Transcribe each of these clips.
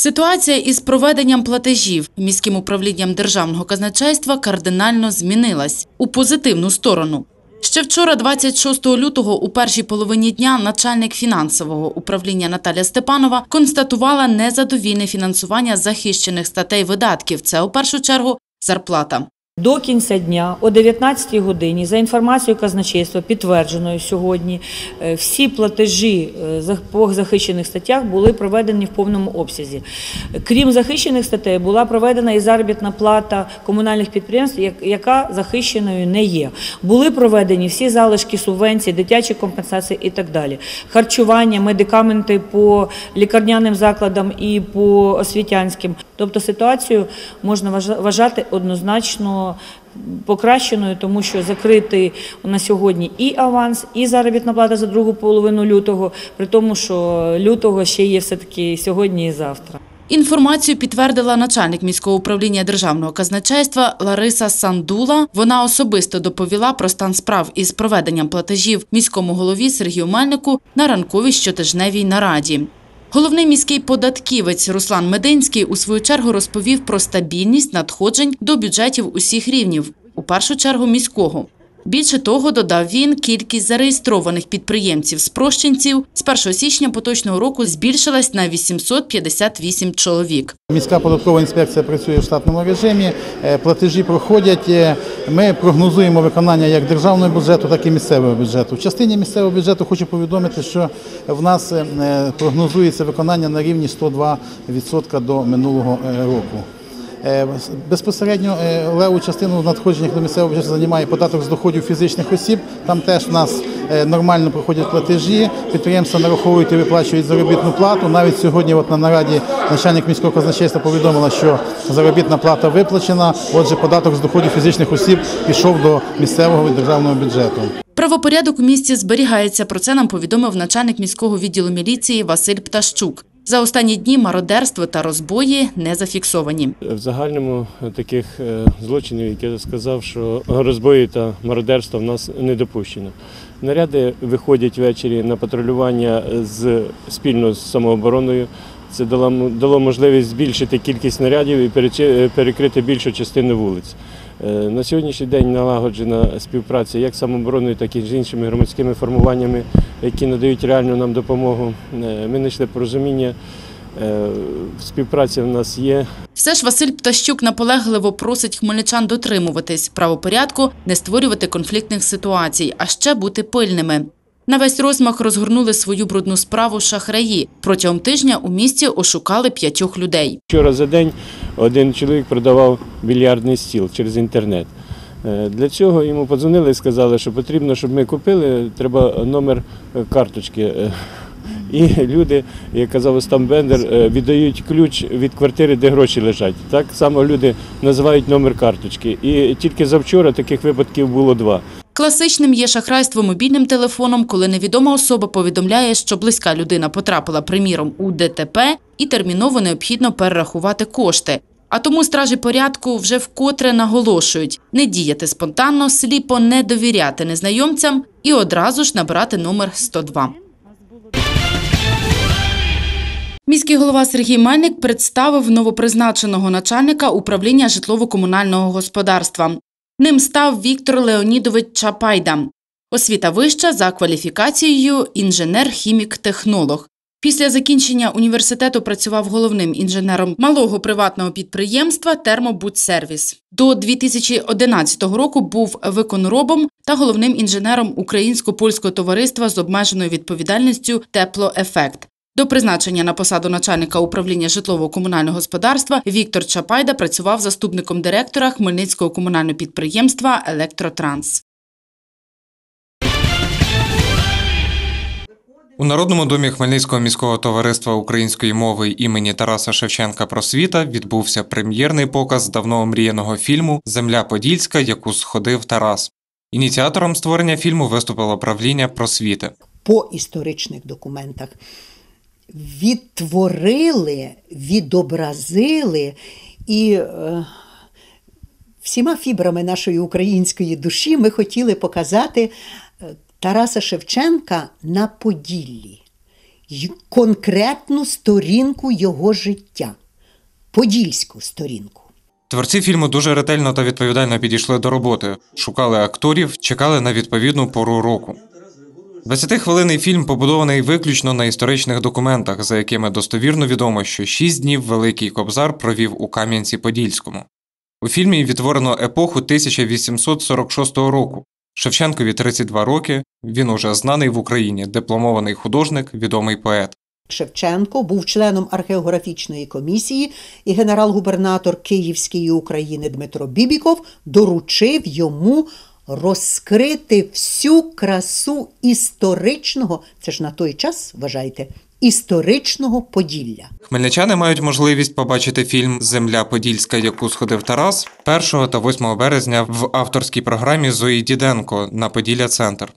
Ситуація із проведенням платежів міським управлінням державного казначейства кардинально змінилась у позитивну сторону. Ще вчора, 26 лютого, у першій половині дня, начальник фінансового управління Наталя Степанова констатувала незадовільне фінансування захищених статей видатків. Це у першу чергу зарплата. До кінця дня о 19 годині, за інформацією казначейства, підтвердженою сьогодні, е, всі платежі е, по захищених статтях були проведені в повному обсязі. Крім захищених статей, була проведена і заробітна плата комунальних підприємств, як- яка захищеною не є. Були проведені всі залишки субвенцій, дитячі компенсації і так далі. Харчування, медикаменти по лікарняним закладам і по освітянським. Тобто ситуацію можна вважа- вважати однозначно покращеною, тому що закритий на сьогодні і аванс, і заробітна плата за другу половину лютого, при тому, що лютого ще є все-таки сьогодні і завтра. Інформацію підтвердила начальник міського управління державного казначейства Лариса Сандула. Вона особисто доповіла про стан справ із проведенням платежів міському голові Сергію Мельнику на ранковій щотижневій нараді. Головний міський податківець Руслан Мединський у свою чергу розповів про стабільність надходжень до бюджетів усіх рівнів, у першу чергу міського. Більше того, додав він, кількість зареєстрованих підприємців-спрощенців з 1 січня поточного року збільшилась на 858 чоловік. Міська податкова інспекція працює в штатному режимі, е, платежі проходять. Е, Ми прогнозуємо виконання як державного бюджету, так і місцевого бюджету. В частині місцевого бюджету хочу повідомити, що в нас е, прогнозується виконання на рівні 102% до минулого року. Е, Безпосередньо е, леву частину в надходженнях до місцевого бюджету займає податок з доходів фізичних осіб. Там теж в нас е, нормально проходять платежі. Підприємства нараховують і виплачують заробітну плату. Навіть сьогодні, от на нараді, начальник міського казначейства повідомила, що заробітна плата виплачена. Отже, податок з доходів фізичних осіб пішов до місцевого і державного бюджету. Правопорядок у місті зберігається. Про це нам повідомив начальник міського відділу міліції Василь Птащук. За останні дні мародерство та розбої не зафіксовані. В загальному таких е, злочинів, як я сказав, що розбої та мародерство в нас не допущено. Наряди виходять ввечері на патрулювання з спільно з самообороною. Це дало, можливість збільшити кількість нарядів і е, перекрити більшу частину вулиць. Е, На сьогоднішній день налагоджена співпраця як з самообороною, так і з іншими громадськими формуваннями, які надають реальну нам допомогу. Е, Ми знайшли порозуміння. Е, Співпраця в нас є. Все ж Василь Птащук наполегливо просить хмельничан дотримуватись правопорядку, не створювати конфліктних ситуацій, а ще бути пильними. На весь розмах розгорнули свою брудну справу шахраї. Протягом тижня у місті ошукали п'ятьох людей. Вчора за день один чоловік продавав більярдний стіл через інтернет. Е, Для цього йому подзвонили і сказали, що потрібно, щоб ми купили, треба номер е, карточки. Е, І люди, як казав Остап Бендер, віддають ключ від квартири, де гроші лежать. Так само люди називають номер карточки. І тільки завчора таких випадків було два. Класичним є шахрайство мобільним телефоном, коли невідома особа повідомляє, що близька людина потрапила, приміром, у ДТП і терміново необхідно перерахувати кошти. А тому стражі порядку вже вкотре наголошують не діяти спонтанно, сліпо не довіряти незнайомцям і одразу ж набирати номер 102. Міський голова Сергій Мельник представив новопризначеного начальника управління житлово-комунального господарства. Ним став Віктор Леонідович Чапайда. Освіта вища за кваліфікацією інженер-хімік-технолог. Після закінчення університету працював головним інженером малого приватного підприємства Термобудсервіс. До 2011 року був виконробом та головним інженером Українсько-польського товариства з обмеженою відповідальністю Теплоефект. До призначення на посаду начальника управління житлово-комунального господарства Віктор Чапайда працював заступником директора Хмельницького комунального підприємства Електротранс. У Народному домі Хмельницького міського товариства української мови імені Тараса Шевченка Просвіта відбувся прем'єрний показ давно омріяного фільму Земля Подільська, яку сходив Тарас. Ініціатором створення фільму виступило правління просвіти. по історичних документах відтворили, відобразили і е, всіма фібрами нашої української душі ми хотіли показати е, Тараса Шевченка на Поділлі. конкретну сторінку його життя, подільську сторінку. Творці фільму дуже ретельно та відповідально підійшли до роботи, шукали акторів, чекали на відповідну пору року. 20-хвилинний фільм побудований виключно на історичних документах, за якими достовірно відомо, що шість днів Великий Кобзар провів у Кам'янці-Подільському. У фільмі відтворено епоху 1846 року. Шевченкові 32 роки. Він уже знаний в Україні, дипломований художник, відомий поет. Шевченко був членом археографічної комісії, і генерал-губернатор Київської України Дмитро Бібіков доручив йому розкрити всю красу історичного, це ж на той час, вважайте, історичного Поділля. Хмельничани мають можливість побачити фільм Земля Подільська, яку сходив Тарас 1 та 8 березня в авторській програмі Зої Діденко на Поділля Центр.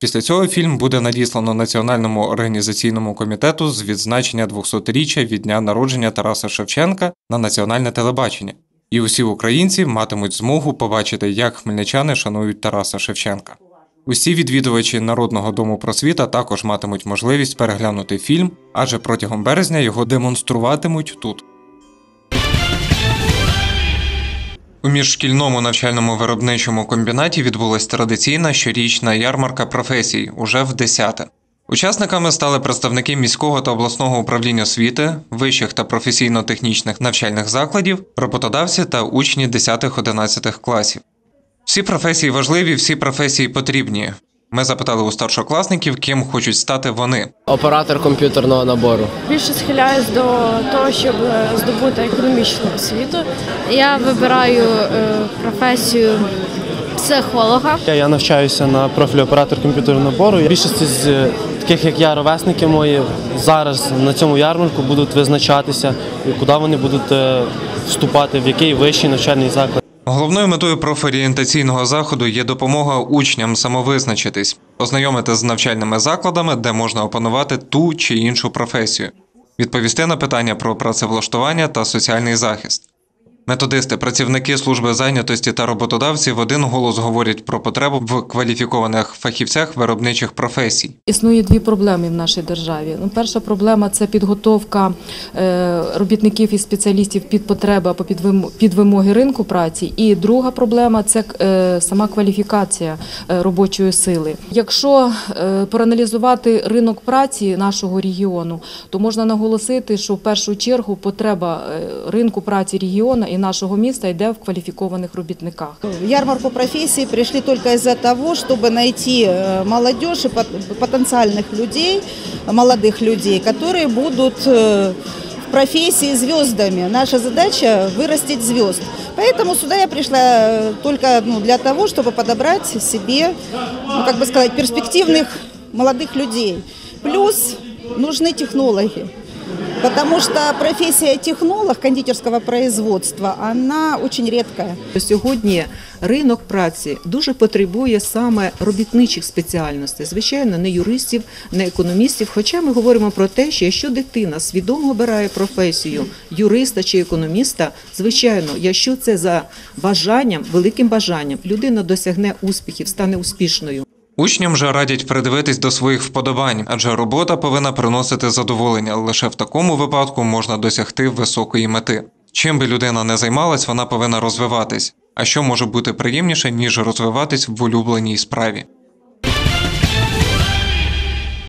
Після цього фільм буде надіслано Національному організаційному комітету з відзначення 200-річчя від дня народження Тараса Шевченка на національне телебачення. І усі українці матимуть змогу побачити, як хмельничани шанують Тараса Шевченка. Усі відвідувачі Народного дому просвіта також матимуть можливість переглянути фільм, адже протягом березня його демонструватимуть тут. У міжшкільному навчальному виробничому комбінаті відбулась традиційна щорічна ярмарка професій уже в 10-те. Учасниками стали представники міського та обласного управління освіти, вищих та професійно-технічних навчальних закладів, роботодавці та учні 10-11 класів. Всі професії важливі, всі професії потрібні. Ми запитали у старшокласників, ким хочуть стати вони. Оператор комп'ютерного набору. Більше схиляюсь до того, щоб здобути економічну освіту. Я вибираю е, професію психолога. Я- Я навчаюся на профілі оператор комп'ютерного набору. Більшість з е, таких, як я, ровесники мої, зараз на цьому ярмарку будуть визначатися, куди вони будуть е, вступати, в який вищий навчальний заклад. Головною метою профорієнтаційного заходу є допомога учням самовизначитись, ознайомити з навчальними закладами, де можна опанувати ту чи іншу професію, відповісти на питання про працевлаштування та соціальний захист. Методисти, працівники служби зайнятості та роботодавці в один голос говорять про потребу в кваліфікованих фахівцях виробничих професій. Існує дві проблеми в нашій державі. Ну, перша проблема це підготовка е, робітників і спеціалістів під потреби або під вимоги ринку праці. І друга проблема це е, сама кваліфікація е, робочої сили. Якщо проаналізувати ринок праці нашого регіону, то можна наголосити, що в першу чергу потреба ринку праці регіону і нашого міста йде в кваліфікованих робітниках. В ярмарку профессий пришли только из-за того, чтобы найти э, молодежь и пот- потенциальных людей, молодых людей, которые будут э, в профессии звездами. Наша задача вырастить звезд. Поэтому сюда я пришла э, только ну, для того, чтобы подобрать себе, ну, как бы сказать, перспективных молодых людей. Плюс нужны технологи. Потому что профессия технолог кондитерского производства, она очень редкая. Сьогодні ринок праці дуже потребує саме робітничих спеціальностей, звичайно, не юристів, не економістів. Хоча ми говоримо про те, що якщо дитина свідомо обирає професію юриста чи економіста, звичайно, якщо це за бажанням, великим бажанням, людина досягне успіхів, стане успішною. Учням же радять придивитись до своїх вподобань, адже робота повинна приносити задоволення. Лише в такому випадку можна досягти високої мети. Чим би людина не займалась, вона повинна розвиватись. А що може бути приємніше, ніж розвиватись в улюбленій справі?